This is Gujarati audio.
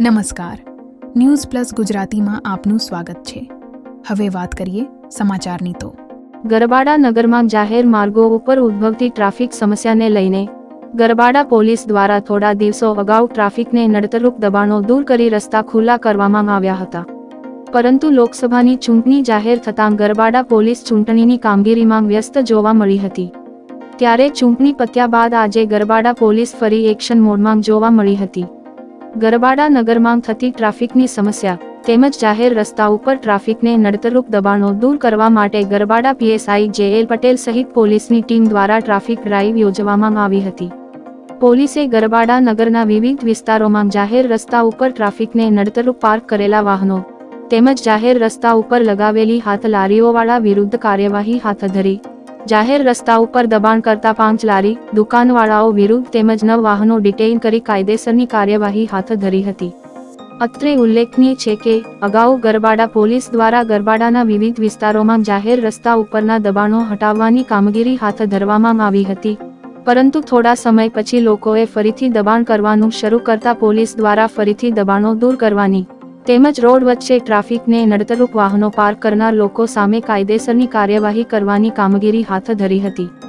નમસ્કાર. ન્યૂઝ પ્લસ ગુજરાતીમાં આપનું સ્વાગત છે. હવે વાત કરીએ સમાચારની તો. ગરબાડા નગરમાં જાહેર માર્ગો ઉપર ઉદ્ભવતી ટ્રાફિક સમસ્યાને લઈને ગરબાડા પોલીસ દ્વારા થોડા દિવસો અગાઉ ટ્રાફિકને નડતરૂપ દબાણો દૂર કરી રસ્તા ખુલ્લા કરવામાં આવ્યા હતા. પરંતુ લોકસભાની ચૂંટણી જાહેર થતાં ગરબાડા પોલીસ ચૂંટણીની કામગીરીમાં વ્યસ્ત જોવા મળી હતી. ત્યારે ચૂંટણી પત્યા બાદ આજે ગરબાડા પોલીસ ફરી એક્શન મોડમાં જોવા મળી હતી. ગરબાડા નગરમાં થતી ટ્રાફિકની સમસ્યા તેમજ જાહેર રસ્તા ઉપર ટ્રાફિકને નડતરૂપ દબાણો દૂર કરવા માટે ગરબાડા પીએસઆઈ જે પટેલ સહિત પોલીસની ટીમ દ્વારા ટ્રાફિક ડ્રાઈવ યોજવામાં આવી હતી. પોલીસે ગરબાડા નગરના વિવિધ વિસ્તારોમાં જાહેર રસ્તા ઉપર ટ્રાફિકને નડતરૂપ પાર્ક કરેલા વાહનો તેમજ જાહેર રસ્તા ઉપર લગાવેલી હાથ લારીઓવાળા વિરુદ્ધ કાર્યવાહી હાથ ધરી જાહેર રસ્તા ઉપર દબાણ કરતા પાંચ લારી દુકાનવાળાઓ વિરુદ્ધ તેમજ નવ વાહનો ડિટેઇન કરી કાયદેસરની કાર્યવાહી હાથ ધરી હતી. અત્રે ઉલ્લેખનીય છે કે, અગાઉ ગરબાડા પોલીસ દ્વારા ગરબાડાના વિવિધ વિસ્તારોમાં જાહેર રસ્તા ઉપરના દબાણો હટાવવાની કામગીરી હાથ ધરવામાં આવી હતી. પરંતુ થોડા સમય પછી લોકોએ ફરીથી દબાણ કરવાનું શરૂ કરતા પોલીસ દ્વારા ફરીથી દબાણો દૂર કરવાની તેમજ રોડ વચ્ચે ટ્રાફિકને નડતરૂપ વાહનો પાર્ક કરનાર લોકો સામે કાયદેસરની કાર્યવાહી કરવાની કામગીરી હાથ ધરી હતી.